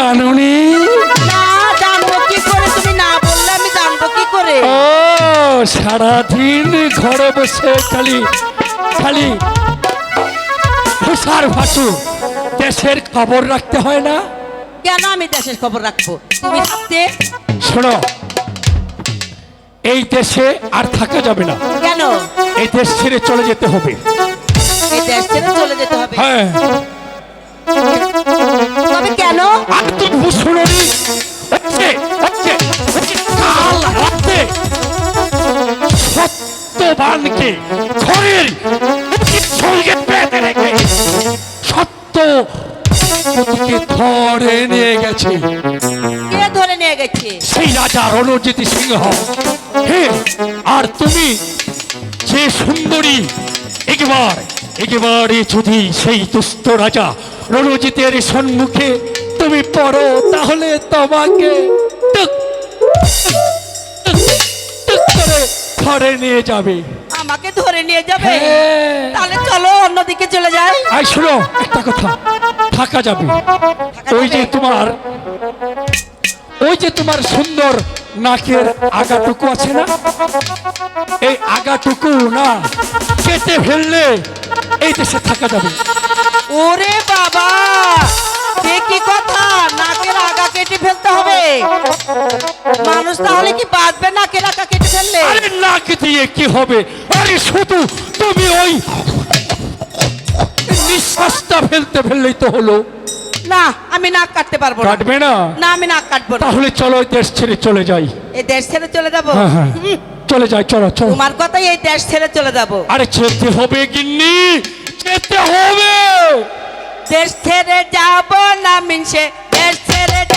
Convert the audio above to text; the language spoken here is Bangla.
জানুনি? না জানব কি করে? তুমি না বললে আমি জানব কি করে? ও সারাদিন ঘরে বসে খালি খালি। হুসার ভাসু দেশের খবর রাখতে হয় না? কেন আমি দেশের খবর রাখব? তুমি থাকতে? শোনো এই দেশে আর থাকা যাবে না। কেন? এই দেশ ছেড়ে চলে যেতে হবে। এই দেশ ছেড়ে চলে যেতে হবে? হ্যাঁ। কেন? শুনোনি। কাল রাতে সত্যবানকে ঘরের সঙ্গে বেঁধে রেখে সত্য ধরে নিয়ে গেছে। ধরে নিয়ে গেছে? সেই রাজা রণজিৎ সিংহ। আর তুমি যে সুন্দরী একবার একবারে যদি সেই দুস্থ রাজা রণজিতের সম্মুখে তুমি পড়ো তাহলে তোমাকে ঘরে নিয়ে যাবে। আমাকে ধরে নিয়ে যাবে? হ্যাঁ। তাহলে চলো অন্যদিকে চলে যাই। আই শোনো একটা কথা থাকা যাবে। ওই যে তোমার ওই যে তোমার সুন্দর নাকের আগাটুকু আছে না? এই আগাটুকু না কেটে ফেললে এই দেশে থাকা যাবে। ওরে বাবা! সে কি কথা? নাকের আগা কেটে ফেলতে হবে। মানুষ তাহলে কি বাঁচবে নাকের আগা কেটে ফেললে? আরে নাক দিয়ে কি হবে? আরে শুধু তুমি ওই নিঃশ্বাসটা ফেলতে ফেললেই তো হলো। না আমি নাক কাটতে পারব না। কাটবে না? না আমি নাক কাটবো না। তাহলে চলো দেশ ছেড়ে চলে যাই। এই দেশ ছেড়ে চলে যাব? হ্যাঁ হ্যাঁ। হুম, চলে যাই চলো চলো। তোমার কথাই এই দেশ ছেড়ে চলে যাব। আরে যেতে হবে গিন্নি যেতে হবে। দেশ ছেড়ে যাব না মিনসে দেশ ছেড়ে